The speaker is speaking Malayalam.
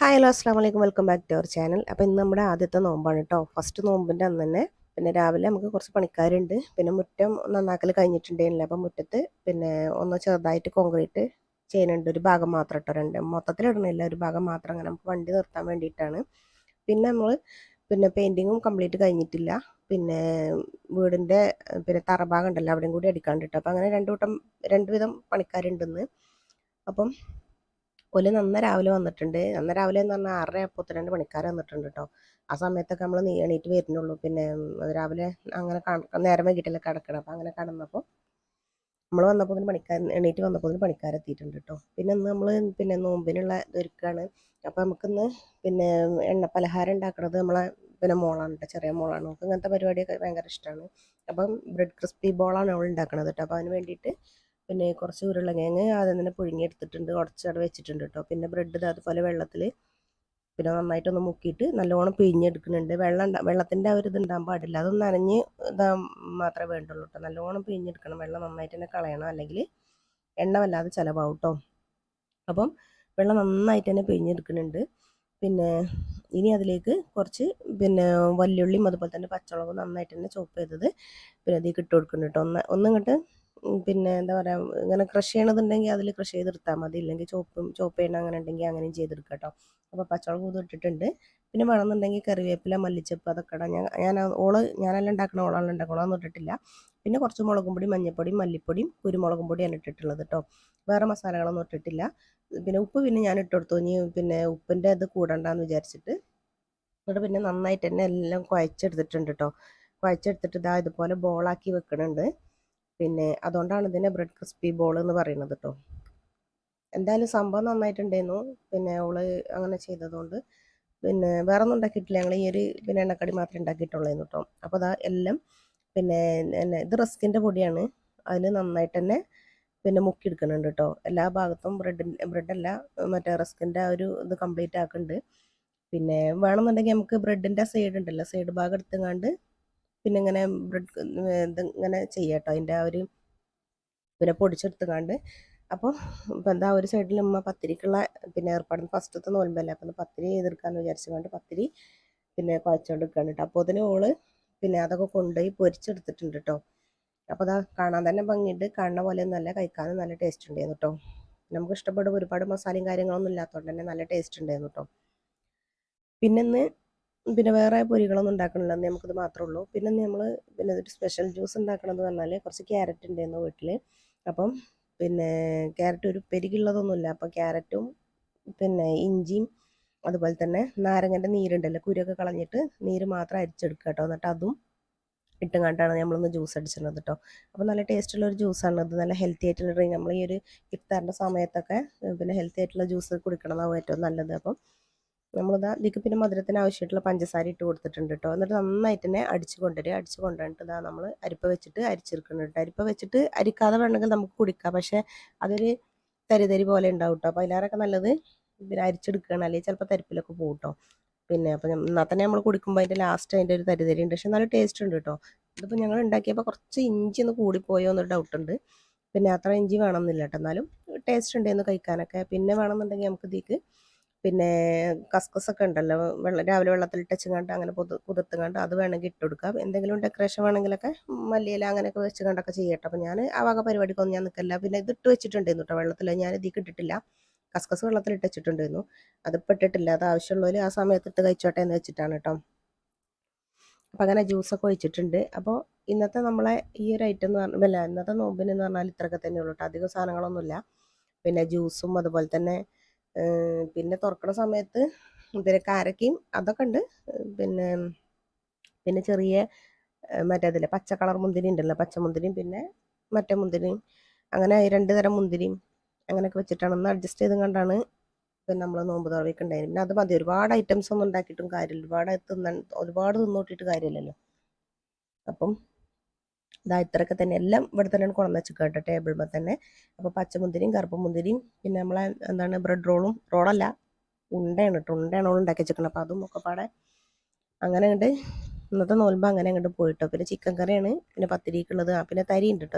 ഹായ് ഹലോ അസ്സാം വലൈക്കും welcome back to our channel അപ്പോൾ ഇന്ന് നമ്മുടെ ആദ്യത്തെ നോമ്പാണ് കേട്ടോ ഫസ്റ്റ് നോമ്പിന്റെ അന്ന് തന്നെ പിന്നെ രാവിലെ നമുക്ക് കുറച്ച് പണിക്കാരുണ്ട്. പിന്നെ മുറ്റം നന്നാക്കൽ കഴിഞ്ഞിട്ടുണ്ടായിരുന്നില്ല അപ്പോൾ മുറ്റത്ത് പിന്നെ ഒന്ന് ചെറുതായിട്ട് കോൺക്രീറ്റ് ചെയ്യുന്നുണ്ട്. ഒരു ഭാഗം മാത്രം കേട്ടോ രണ്ട് മൊത്തത്തിൽ ഇടണില്ല ഒരു ഭാഗം മാത്രം അങ്ങനെ നമുക്ക് വണ്ടി നിർത്താൻ വേണ്ടിയിട്ടാണ്. പിന്നെ നമ്മൾ പിന്നെ പെയിന്റിങ്ങും കംപ്ലീറ്റ് കഴിഞ്ഞിട്ടില്ല. പിന്നെ വീടിന്റെ പിന്നെ തറഭാഗം ഉണ്ടല്ലോ അവിടെയും കൂടി അടിക്കാണ്ട് കേട്ടോ അപ്പോൾ അങ്ങനെ രണ്ട് കൂട്ടം രണ്ട് വിധം പണിക്കാരുണ്ടെന്ന് അപ്പം ഓൽ നന്ന രാവിലെ വന്നിട്ടുണ്ട്. നന്ന രാവിലെ എന്ന് പറഞ്ഞാൽ ആറര അപ്പോഴത്തെ രണ്ട് പണിക്കാർ വന്നിട്ടുണ്ട് കേട്ടോ ആ സമയത്തൊക്കെ നമ്മൾ നീ എണീറ്റ് വരുന്നുള്ളൂ. പിന്നെ രാവിലെ അങ്ങനെ നേരം വൈകിട്ടല്ലേ കിടക്കണം. അപ്പം അങ്ങനെ കടന്നപ്പോൾ നമ്മൾ വന്നപ്പോൾ പണിക്കാർ എണീറ്റ് വന്നപ്പോൾ പണിക്കാരെത്തിയിട്ടുണ്ട് കേട്ടോ പിന്നെ ഇന്ന് നമ്മൾ പിന്നെ നോമ്പിനുള്ള ഇതൊരുക്കാണ് അപ്പോൾ നമുക്കിന്ന് പിന്നെ എണ്ണ പലഹാരം ഉണ്ടാക്കുന്നത് നമ്മളെ പിന്നെ മോളാണ് കേട്ടോ ചെറിയ മോളാണ്. നമുക്ക് ഇങ്ങനത്തെ പരിപാടിയൊക്കെ ഭയങ്കര ഇഷ്ടമാണ് അപ്പം ബ്രെഡ് ക്രിസ്പി ബോളാണ് അവൾ ഉണ്ടാക്കുന്നത് കേട്ടോ അപ്പോൾ അതിന് വേണ്ടിയിട്ട് പിന്നെ കുറച്ച് ഉരുളക്കിഴങ്ങ് ആദ്യം തന്നെ പുഴുങ്ങിയെടുത്തിട്ടുണ്ട്. ഉടച്ചവിടെ വെച്ചിട്ടുണ്ട് കേട്ടോ. പിന്നെ ബ്രെഡ് അതുപോലെ വെള്ളത്തിൽ പിന്നെ നന്നായിട്ടൊന്ന് മുക്കിയിട്ട് നല്ലോണം പിഴിഞ്ഞെടുക്കുന്നുണ്ട്. വെള്ളം വെള്ളത്തിന്റെ ആ ഒരു ഇത് ഉണ്ടാകാൻ പാടില്ല. അതൊന്ന് നനഞ്ഞ് ഇതാ മാത്രമേ വേണ്ടുള്ളൂ കേട്ടോ. നല്ലോണം പിഴിഞ്ഞെടുക്കണം. വെള്ളം നന്നായിട്ട് തന്നെ കളയണം. അല്ലെങ്കിൽ എണ്ണ വല്ലാതെ ചിലവാകും കേട്ടോ. അപ്പം വെള്ളം നന്നായിട്ട് തന്നെ പിഴിഞ്ഞെടുക്കുന്നുണ്ട്. പിന്നെ ഇനി അതിലേക്ക് കുറച്ച് പിന്നെ വല്യുള്ളിയും അതുപോലെ തന്നെ പച്ചമുളകും നന്നായിട്ട് തന്നെ ചോപ്പ് ചെയ്തത് പിന്നെ അതിൽ ഇട്ട് കൊടുക്കുന്നുണ്ട് കേട്ടോ. ഒന്ന് ഒന്നിങ്ങോട്ട് പിന്നെ എന്താ പറയുക ഇങ്ങനെ കൃഷി ചെയ്യണതുണ്ടെങ്കിൽ അതിൽ കൃഷി ചെയ്തെടുത്താൽ മതി. ഇല്ലെങ്കിൽ ചോപ്പും ചോപ്പ് ചെയ്യണം അങ്ങനെ ഉണ്ടെങ്കിൽ അങ്ങനെയും ചെയ്തെടുക്കാം കേട്ടോ അപ്പോൾ പച്ചമുളക് കൂത് ഇട്ടിട്ടുണ്ട്. പിന്നെ വേണമെന്നുണ്ടെങ്കിൽ കറിവേപ്പില മല്ലിച്ചപ്പ് അതൊക്കെ ഇടാം ഞാൻ ഞാൻ ഓൾ ഞാനെല്ലാം ഉണ്ടാക്കണ ഓളാണ് ഉണ്ടാക്കണം ഇട്ടിട്ടില്ല. പിന്നെ കുറച്ച് മുളകും പൊടി മഞ്ഞൾപ്പൊടിയും മല്ലിപ്പൊടിയും കുരുമുളകും പൊടിയാണ് ഇട്ടിട്ടുള്ളത് കേട്ടോ വേറെ മസാലകളൊന്നും ഇട്ടിട്ടില്ല. പിന്നെ ഉപ്പ് പിന്നെ ഞാൻ ഇട്ട് കൊടുത്തു. ഇനി പിന്നെ ഉപ്പിന്റെ ഇത് കൂടണ്ടെന്ന് വിചാരിച്ചിട്ട്. എന്നിട്ട് പിന്നെ നന്നായിട്ട് തന്നെ എല്ലാം കുഴച്ചെടുത്തിട്ടുണ്ട് കേട്ടോ കുഴച്ചെടുത്തിട്ട് ഇതാ ഇതുപോലെ ബോളാക്കി വെക്കണുണ്ട്. പിന്നെ അതുകൊണ്ടാണ് ഇതിനെ ബ്രെഡ് ക്രിസ്പി ബോൾ എന്ന് പറയുന്നത് കേട്ടോ എന്തായാലും സംഭവം നന്നായിട്ടുണ്ടായിരുന്നു. പിന്നെ അവൾ അങ്ങനെ ചെയ്തതുകൊണ്ട് പിന്നെ വേറെ ഒന്നും ഉണ്ടാക്കിയിട്ടില്ല. ഞങ്ങൾ ഈ ഒരു പിന്നെ എണ്ണക്കടി മാത്രമേ ഉണ്ടാക്കിയിട്ടുള്ളൂ കേട്ടോ അപ്പോൾ അതാ എല്ലാം പിന്നെ ഇത് റസ്കിന്റെ പൊടിയാണ്. അതിൽ നന്നായിട്ട് തന്നെ പിന്നെ മുക്കി മുക്കിയെടുക്കുന്നുണ്ട് കേട്ടോ എല്ലാ ഭാഗത്തും ബ്രെഡ് ബ്രെഡല്ല മറ്റേ റസ്കിന്റെ ആ ഒരു ഇത് കംപ്ലീറ്റ് ആക്കുന്നുണ്ട്. പിന്നെ വേണമെന്നുണ്ടെങ്കിൽ നമുക്ക് ബ്രെഡിന്റെ സൈഡ് ഉണ്ടല്ലോ സൈഡ് ഭാഗം എടുത്തുകൊണ്ട് പിന്നെ ഇങ്ങനെ ബ്രെഡ് ഇങ്ങനെ ചെയ്യട്ടോ. അതിന്റെ ആ ഒരു പിന്നെ പൊടിച്ചെടുത്തുകാണ്ട് അപ്പോൾ ഇപ്പം എന്താ ഒരു സൈഡിൽ ഉമ്മ പത്തിരിക്കുള്ള പിന്നെ ഏർപ്പാട്. ഫസ്റ്റത്തെ നോൽമ്പല്ലേ. അപ്പം പത്തിരി ചെയ്തെടുക്കാമെന്ന് വിചാരിച്ചുകൊണ്ട് പത്തിരി പിന്നെ കുഴച്ചുകൊണ്ട് നിൽക്കുകയാണ് കേട്ടോ അപ്പോൾ അതിന് ഓൾ പിന്നെ അതൊക്കെ കൊണ്ടുപോയി പൊരിച്ചെടുത്തിട്ടുണ്ട് കേട്ടോ അപ്പോൾ അതാ കാണാൻ തന്നെ ഭംഗിയുണ്ട്. കാണുന്ന പോലെ നല്ല കഴിക്കാനും നല്ല ടേസ്റ്റ് ഉണ്ടായിരുന്നു കേട്ടോ നമുക്ക് ഇഷ്ടപ്പെടും ഒരുപാട് മസാലയും കാര്യങ്ങളൊന്നും ഇല്ലാത്തതുകൊണ്ട് തന്നെ നല്ല ടേസ്റ്റ് ഉണ്ടായിരുന്നു കേട്ടോ പിന്നെ ഇന്ന് പിന്നെ വേറെ പൊരികളൊന്നും ഉണ്ടാക്കണില്ല അന്ന് നമുക്കിത് മാത്രമേ ഉള്ളൂ. പിന്നെ നമ്മൾ പിന്നെ ഒരു സ്പെഷ്യൽ ജ്യൂസ് ഉണ്ടാക്കണമെന്ന് പറഞ്ഞാൽ കുറച്ച് ക്യാരറ്റ് ഉണ്ടായിരുന്നു വീട്ടിൽ അപ്പം പിന്നെ ക്യാരറ്റ് ഒരു പെരുകുള്ളതൊന്നുമില്ല അപ്പം ക്യാരറ്റും പിന്നെ ഇഞ്ചിയും അതുപോലെ തന്നെ നാരങ്ങന്റെ നീരുണ്ടല്ലോ കുരൊക്കെ കളഞ്ഞിട്ട് നീര് മാത്രം അരിച്ചെടുക്കുക കേട്ടോ. എന്നിട്ട് അതും ഇട്ടുകൊണ്ടാണ് നമ്മളൊന്ന് ജ്യൂസ് അടിച്ചിരുന്നത് കേട്ടോ. അപ്പോൾ നല്ല ടേസ്റ്റുള്ള ഒരു ജ്യൂസാണ് ഇത്. നല്ല ഹെൽത്തി ആയിട്ടുള്ള ഡ്രിങ്ക് നമ്മൾ ഈ ഒരു ഇഫ്താറിന്റെ സമയത്തൊക്കെ പിന്നെ ഹെൽത്തി ആയിട്ടുള്ള ജ്യൂസ് കുടിക്കണതാണ് ഏറ്റവും നല്ലത്. അപ്പം നമ്മളിതാ ഇതിക്ക് പിന്നെ മധുരത്തിന് ആവശ്യമായിട്ടുള്ള പഞ്ചസാര ഇട്ട് കൊടുത്തിട്ടുണ്ട് കേട്ടോ എന്നിട്ട് നന്നായിട്ട് തന്നെ അടിച്ച് കൊണ്ടുവരിക. അടിച്ച് കൊണ്ടുവന്നിട്ട് ഇതാ നമ്മൾ അരിപ്പ വെച്ചിട്ട് അരിച്ചെടുക്കണം കേട്ടോ അരിപ്പ വെച്ചിട്ട് അരിക്കാതെ വേണമെങ്കിൽ നമുക്ക് കുടിക്കാം. പക്ഷേ അതൊരു തരിതരി പോലെ ഉണ്ടാവും കേട്ടോ അപ്പോൾ അതിലാറൊക്കെ നല്ലത് പിന്നെ അരിച്ചെടുക്കുകയാണ്. അല്ലെങ്കിൽ ചിലപ്പോൾ തരിപ്പിലൊക്കെ പോകും കേട്ടോ പിന്നെ അപ്പം എന്നാൽ തന്നെ നമ്മൾ കുടിക്കുമ്പോൾ അതിന്റെ ലാസ്റ്റ് അതിന്റെ ഒരു തരിതരി ഉണ്ട്. പക്ഷെ നല്ല ടേസ്റ്റ് ഉണ്ട് കേട്ടോ ഇതിപ്പോൾ ഞങ്ങൾ ഉണ്ടാക്കിയപ്പോൾ കുറച്ച് ഇഞ്ചി ഒന്ന് കൂടിപ്പോയോ എന്നൊരു ഡൗട്ട് ഉണ്ട്. പിന്നെ അത്ര ഇഞ്ചി വേണമെന്നില്ല കേട്ടോ എന്നാലും ടേസ്റ്റ് ഉണ്ടായിരുന്നു കഴിക്കാനൊക്കെ. പിന്നെ വേണമെന്നുണ്ടെങ്കിൽ നമുക്ക് ഇതിക്ക് പിന്നെ കസ്കസൊക്കെ ഉണ്ടല്ലോ വെള്ളം രാവിലെ വെള്ളത്തിൽ കണ്ട് അങ്ങനെ കുതിർത്തും കണ്ട് അത് വേണമെങ്കിൽ ഇട്ട് കൊടുക്കാം. എന്തെങ്കിലും ഡെക്കറേഷൻ വേണമെങ്കിലൊക്കെ മല്ലിയില അങ്ങനെയൊക്കെ വെച്ച് കണ്ടൊക്കെ ചെയ്യട്ടെ. അപ്പം ഞാൻ ആ വക പരിപാടിക്കൊന്നും ഞാൻ നിൽക്കില്ല പിന്നെ ഇത് ഇട്ട് വെച്ചിട്ടുണ്ടായിരുന്നു കേട്ടോ വെള്ളത്തിൽ ഞാൻ ഇതിക്ക് ഇട്ടിട്ടില്ല. കസ്കസ് വെള്ളത്തിൽ ഇട്ട് അത് അതിപ്പോൾ ഇട്ടിട്ടില്ല. അത് ആവശ്യമുള്ളവർ ആ സമയത്ത് ഇട്ട് കഴിച്ചോട്ടെ എന്ന് വെച്ചിട്ടാണ് കേട്ടോ അപ്പം അങ്ങനെ ജ്യൂസൊക്കെ ഒഴിച്ചിട്ടുണ്ട്. അപ്പോൾ ഇന്നത്തെ നമ്മളെ ഈ ഒരു ഐറ്റം എന്ന് പറഞ്ഞാൽ ഇന്നത്തെ നോമ്പിനെന്ന് പറഞ്ഞാൽ ഇത്രയൊക്കെ തന്നെ ഉള്ളൂ കേട്ടോ അധികം സാധനങ്ങളൊന്നുമില്ല. പിന്നെ ജ്യൂസും അതുപോലെ തന്നെ പിന്നെ തുറക്കണ സമയത്ത് പിന്നെ കാരക്കയും അതൊക്കെ ഉണ്ട്. പിന്നെ പിന്നെ ചെറിയ മറ്റേതില്ലേ പച്ച കളർ മുന്തിരി ഉണ്ടല്ലോ പച്ചമുന്തിരിയും പിന്നെ മറ്റേ മുന്തിരിയും. അങ്ങനെ രണ്ട് തരം മുന്തിരിയും അങ്ങനെയൊക്കെ വെച്ചിട്ടാണ്. ഒന്ന് അഡ്ജസ്റ്റ് ചെയ്തും കണ്ടാണ് പിന്നെ നമ്മൾ നോമ്പ് തുറവിക്കുണ്ടായിരുന്നു പിന്നെ അത് മതി. ഒരുപാട് ഐറ്റംസ് ഒന്നും ഉണ്ടാക്കിയിട്ടും കാര്യമില്ല. ഒരുപാട് തിന്ന ഒരുപാട് തിന്നോട്ടിട്ട് കാര്യമില്ലല്ലോ. അപ്പം ഇതാ ഇത്രയൊക്കെ തന്നെ. എല്ലാം ഇവിടെ തന്നെയാണ് കുളം വെച്ച് കേട്ടോ ടേബിളിൽ തന്നെ. അപ്പോൾ പച്ചമുന്തിരിയും കറുപ്പ് മുന്തിരിയും പിന്നെ നമ്മളെ എന്താണ് ബ്രെഡ് റോളും റോളല്ല ഉണ്ടയാണ് കേട്ടോ ഉണ്ടയാണ് ഓൾ ഉണ്ടാക്കി വെച്ചിരിക്കണം അപ്പോൾ അതും ഒക്കെ പാടെ അങ്ങനെ അങ്ങോട്ട് ഇന്നത്തെ നോൽമ്പ് അങ്ങനെ അങ്ങോട്ട് പോയിട്ടോ. പിന്നെ ചിക്കൻ കറിയാണ് പിന്നെ പത്തിരിക്കുള്ളത് ആ പിന്നെ തരി ഉണ്ട് കേട്ടോ.